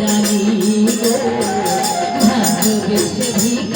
রানী গো ভাগ্য বেশ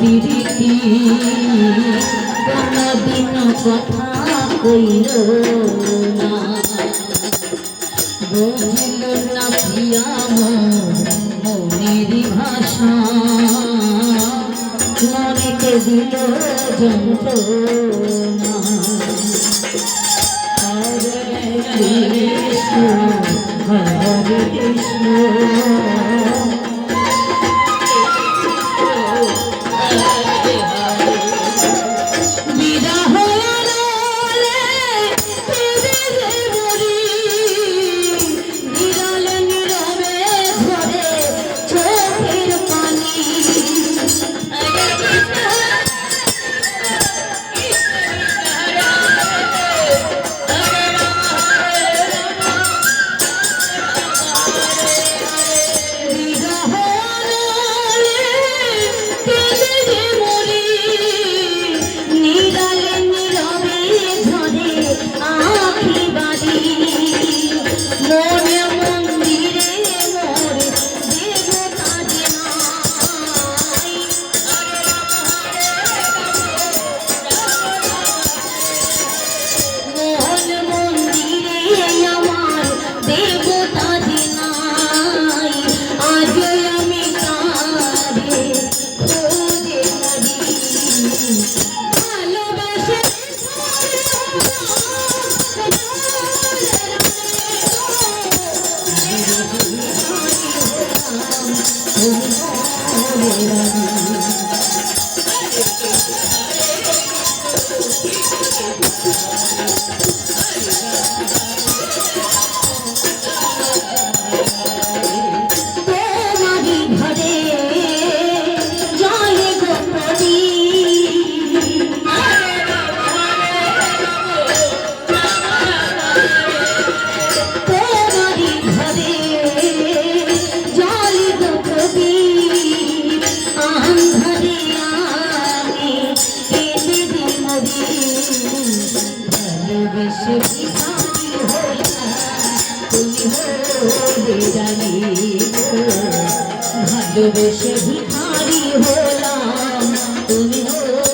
বিরিতি কোনদিন কথা কইল না। বুঝিল না প্রিয়া মনের ভাষা। মনেতে দিল কৃষ্ণ, হরে কৃষ্ণ। ডুবেছে ভিখারি হলাম। তুমি হলে